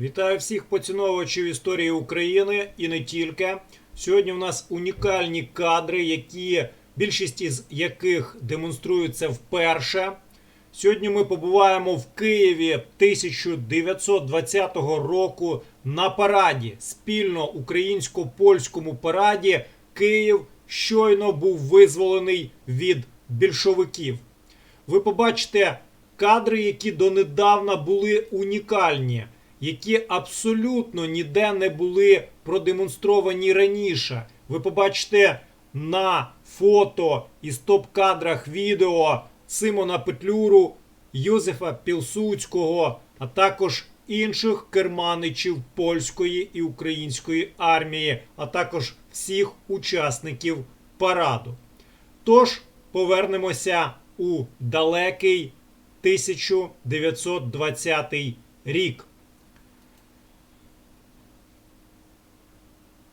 Вітаю всіх поціновувачів історії України і не тільки. Сьогодні в нас унікальні кадри, які більшість із яких демонструються вперше. Сьогодні ми побуваємо в Києві 1920 року на параді, спільно українсько-польському параді. Київ щойно був визволений від більшовиків. Ви побачите кадри, які донедавна були унікальні, які абсолютно ніде не були продемонстровані раніше. Ви побачите на фото і стоп-кадрах відео Симона Петлюру, Юзефа Пілсуцького, а також інших керманичів польської і української армії, а також всіх учасників параду. Тож повернемося у далекий 1920 рік.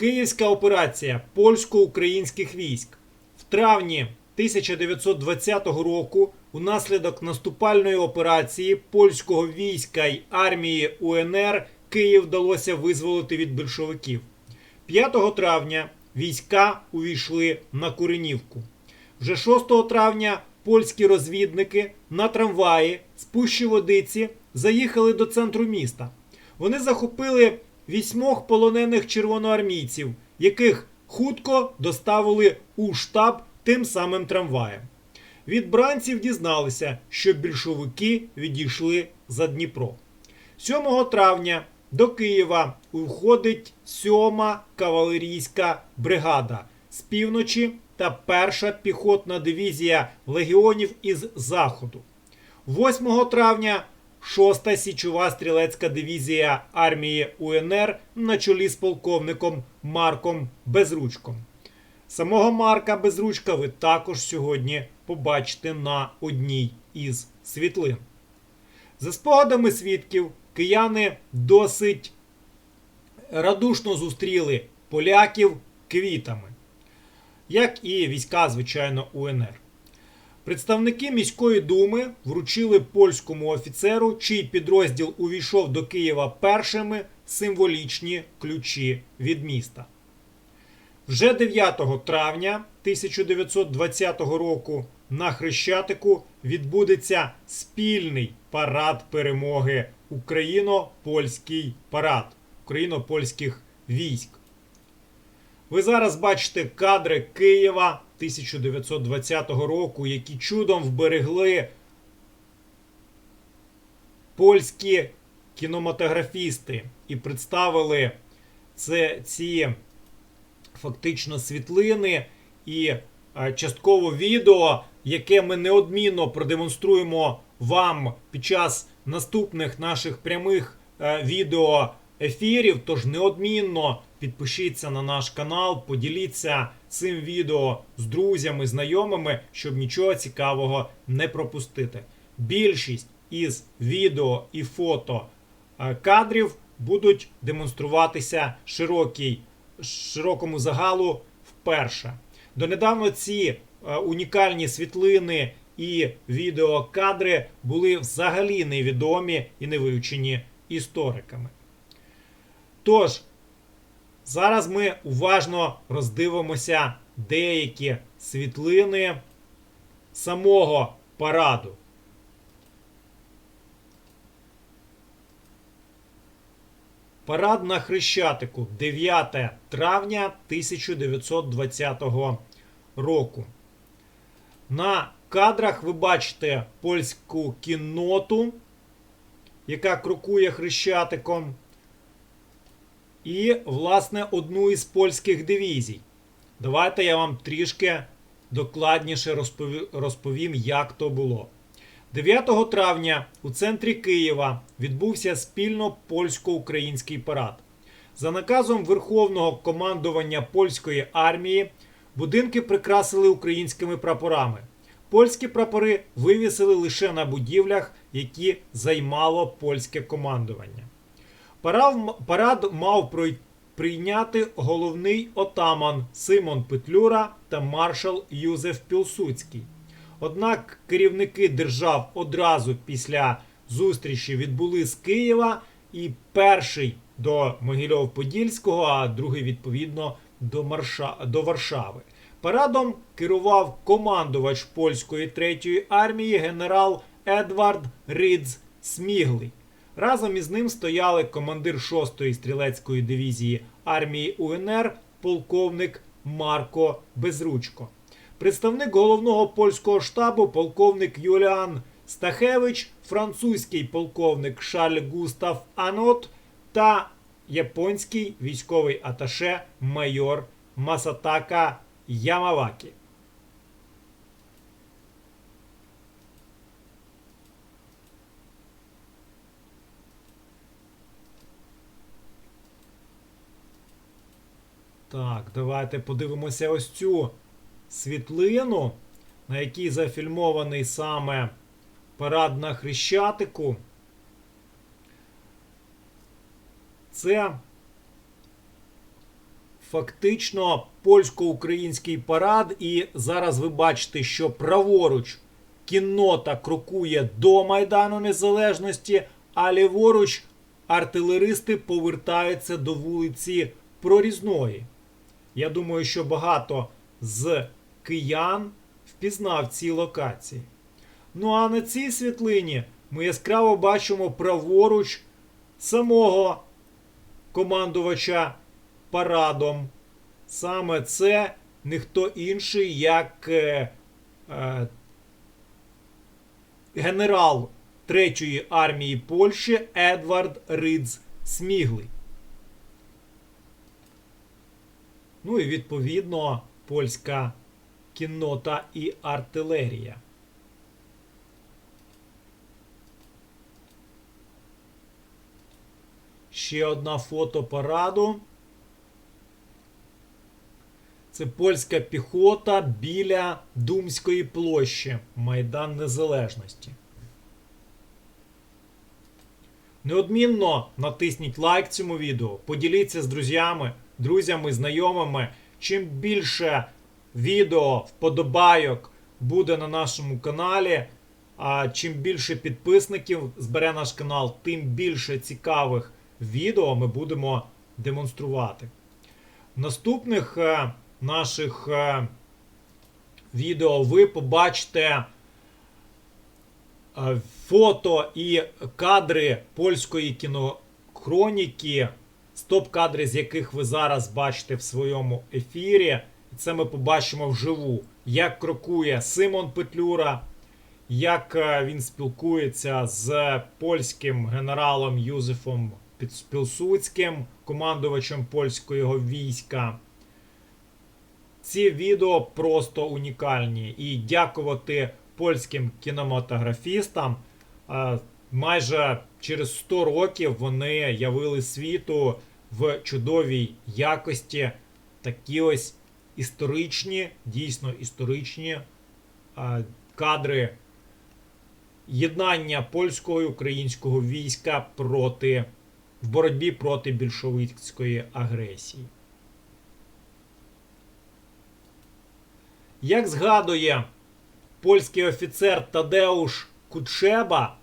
Київська операція польсько-українських військ в травні 1920 року унаслідок наступальної операції польського війська й армії УНР Київ вдалося визволити від більшовиків. 5 травня війська увійшли на Куренівку. Вже 6 травня польські розвідники на трамваї з Пущі Водиці заїхали до центру міста. Вони захопили вісьмох полонених червоноармійців, яких хутко доставили у штаб тим самим трамваєм. Від бранців дізналися, що більшовики відійшли за Дніпро. 7 травня до Києва входить 7-ма кавалерійська бригада з півночі та перша піхотна дивізія легіонів із заходу. 8 травня 6-та січова стрілецька дивізія армії УНР на чолі з полковником Марком Безручком. Самого Марка Безручка ви також сьогодні побачите на одній із світлин. За спогадами свідків, кияни досить радушно зустріли поляків квітами, як і війська, звичайно, УНР. Представники міської думи вручили польському офіцеру, чий підрозділ увійшов до Києва першими символічні ключі від міста. Вже 9 травня 1920 року на Хрещатику відбудеться спільний парад перемоги Україно-польський парад україно-польських військ. Ви зараз бачите кадри Києва 1920 року, які чудом вберегли польські кінематографісти і представили це, ці фактично світлини і е, частково відео, яке ми неодмінно продемонструємо вам під час наступних наших прямих е, відео ефірів. Тож неодмінно підпишіться на наш канал, поділіться цим відео з друзями, знайомими, щоб нічого цікавого не пропустити. Більшість із відео і фото е, кадрів будуть демонструватися широкій, широкому загалу вперше. Донедавна ці е, унікальні світлини і відеокадри були взагалі невідомі і не вивчені істориками. Тож, зараз ми уважно роздивимося деякі світлини самого параду. Парад на Хрещатику 9 травня 1920 року. На кадрах ви бачите польську кінноту, яка крокує хрещатиком. І, власне, одну із польських дивізій. Давайте я вам трішки докладніше розповім, як то було. 9 травня у центрі Києва відбувся спільно польсько-український парад. За наказом Верховного командування польської армії будинки прикрасили українськими прапорами. Польські прапори вивісили лише на будівлях, які займало польське командування. Парад, мав прийняти головний отаман Симон Петлюра та маршал Юзеф Пілсуцький. Однак керівники держав одразу після зустрічі відбули з Києва і перший до Могильов-Подільського, а другий відповідно до, Марша... до Варшави. Парадом керував командувач польської третьої армії генерал Едвард Ридз Сміглий. Разом із ним стояли командир 6-ї стрілецької дивізії армії УНР, полковник Марко Безручко. Представник головного польського штабу полковник Юліан Стахевич, французький полковник Шарль Густав Анот та японський військовий аташе майор Масатака Ямавакі. Так, давайте подивимося ось цю світлину, на якій зафільмований саме парад на Хрещатику. Це фактично польсько-український парад, і зараз ви бачите, що праворуч кіннота крокує до Майдану Незалежності, а ліворуч артилеристи повертаються до вулиці Прорізної. Я думаю, що багато з киян впізнав ці локації. Ну а на цій світлині ми яскраво бачимо праворуч самого командувача парадом. Саме це ніхто інший, як е, е, генерал Третьої армії Польщі Едвард Ридз Сміглий. Ну і відповідно польська кіннота і артилерія. Ще одна фото параду. Це польська піхота біля Думської площі Майдан Незалежності. Неодмінно натисніть лайк цьому відео, поділіться з друзями, друзями, знайомими. Чим більше відео, вподобайок буде на нашому каналі, а чим більше підписників збере наш канал, тим більше цікавих відео ми будемо демонструвати. Наступних е, наших е, відео ви побачите е, фото і кадри польської кінохроніки, стоп-кадри, з яких ви зараз бачите в своєму ефірі. Це ми побачимо вживу, як крокує Симон Петлюра, як е, він спілкується з польським генералом Юзефом Пілсуцьким, командувачем польського війська. Ці відео просто унікальні. І дякувати польським кінематографістам. е, Майже через 100 років вони явили світу в чудовій якості такі ось історичні, дійсно історичні е, кадри єднання польського і українського війська проти в боротьбі проти більшовицької агресії. Як згадує польський офіцер Тадеуш Кучеба,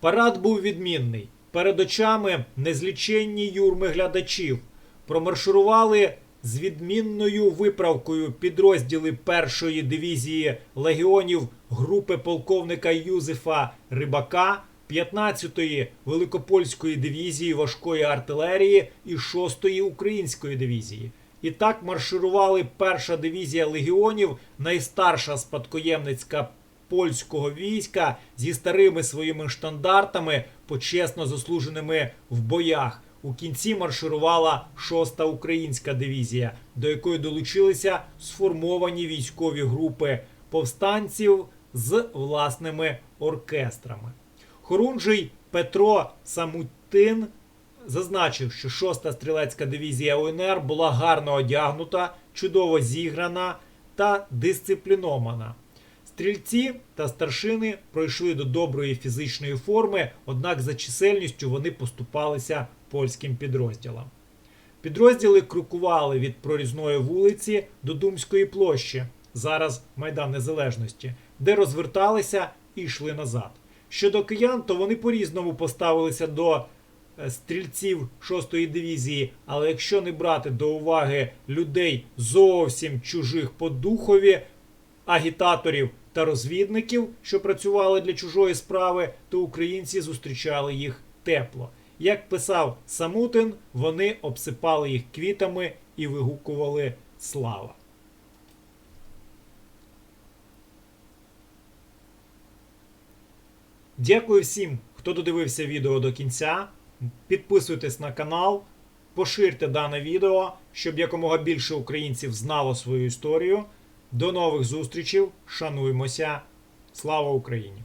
парад був відмінний. Перед очами незліченні юрми глядачів промарширували з відмінною виправкою підрозділи першої дивізії легіонів групи полковника Юзефа Рибака, 15-ї Великопольської дивізії важкої артилерії і 6-ї Української дивізії. І так марширували перша дивізія легіонів, найстарша спадкоємницька польського війська зі старими своїми штандартами, почесно заслуженими в боях. У кінці марширувала 6-та українська дивізія, до якої долучилися сформовані військові групи повстанців з власними оркестрами. Хорунжий Петро Самутин зазначив, що 6-та стрілецька дивізія УНР була гарно одягнута, чудово зіграна та дисциплінована. Стрільці та старшини пройшли до доброї фізичної форми, однак за чисельністю вони поступалися польським підрозділам. Підрозділи крокували від прорізної вулиці до Думської площі, зараз Майдан Незалежності, де розверталися і йшли назад. Щодо киян, то вони по-різному поставилися до е, стрільців 6-ї дивізії, але якщо не брати до уваги людей зовсім чужих по духові, агітаторів та розвідників, що працювали для чужої справи, то українці зустрічали їх тепло. Як писав Самутин, вони обсипали їх квітами і вигукували слава. Дякую всім, хто додивився відео до кінця. Підписуйтесь на канал, поширте дане відео, щоб якомога більше українців знало свою історію. До нових зустрічей. Шануймося. Слава Україні!